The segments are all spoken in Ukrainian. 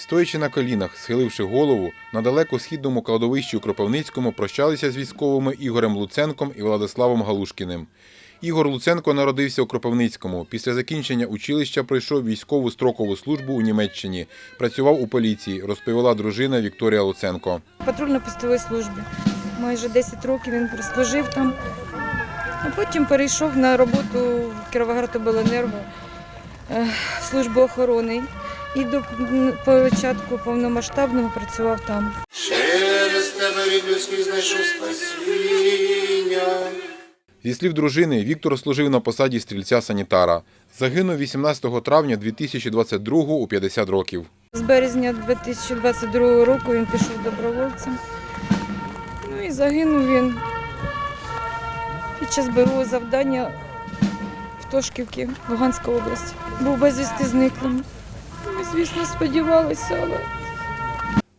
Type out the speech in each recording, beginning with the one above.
Стоячи на колінах, схиливши голову, на далеко східному кладовищі у Кропивницькому прощалися з військовими Ігорем Луценком і Владиславом Галушкіним. Ігор Луценко народився у Кропивницькому. Після закінчення училища пройшов військову строкову службу у Німеччині. Працював у поліції, розповіла дружина Вікторія Луценко. патрульно-постовій службі. Майже 10 років він прослужив там, а потім перейшов на роботу в Кіровоградобленерго е, службу охорони. І до початку повномасштабного працював там. Через тебе від людських знайшов спасіння. Зі слів дружини, Віктор служив на посаді стрільця-санітара. Загинув 18 травня 2022 у 50 років. З березня 2022 року він пішов добровольцем. Ну і загинув він під час бойового завдання в Тошківці, Луганська область. Був безвісти зниклим. Звісно, сподівалися, але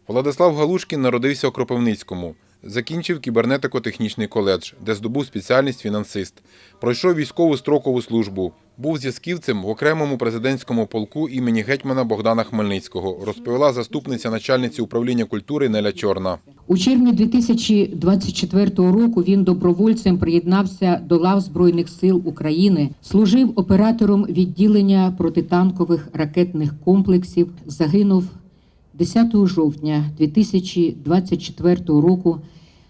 Владислав Галушкін народився у Кропивницькому. Закінчив кібернетико-технічний коледж, де здобув спеціальність фінансист. Пройшов військову строкову службу. Був зв'язківцем в окремому президентському полку імені гетьмана Богдана Хмельницького, розповіла заступниця начальниці управління культури Неля Чорна. У червні 2024 року він добровольцем приєднався до лав Збройних сил України, служив оператором відділення протитанкових ракетних комплексів. Загинув 10 жовтня 2024 року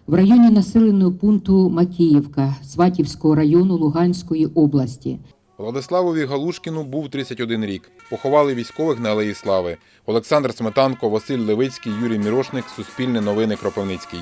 в районі населеного пункту Макіївка Сватівського району Луганської області. Владиславові Галушкіну був 31 рік. Поховали військових на Алеї Слави. Олександр Сметанко, Василь Левицький, Юрій Мірошник, Суспільне новини Кропивницький.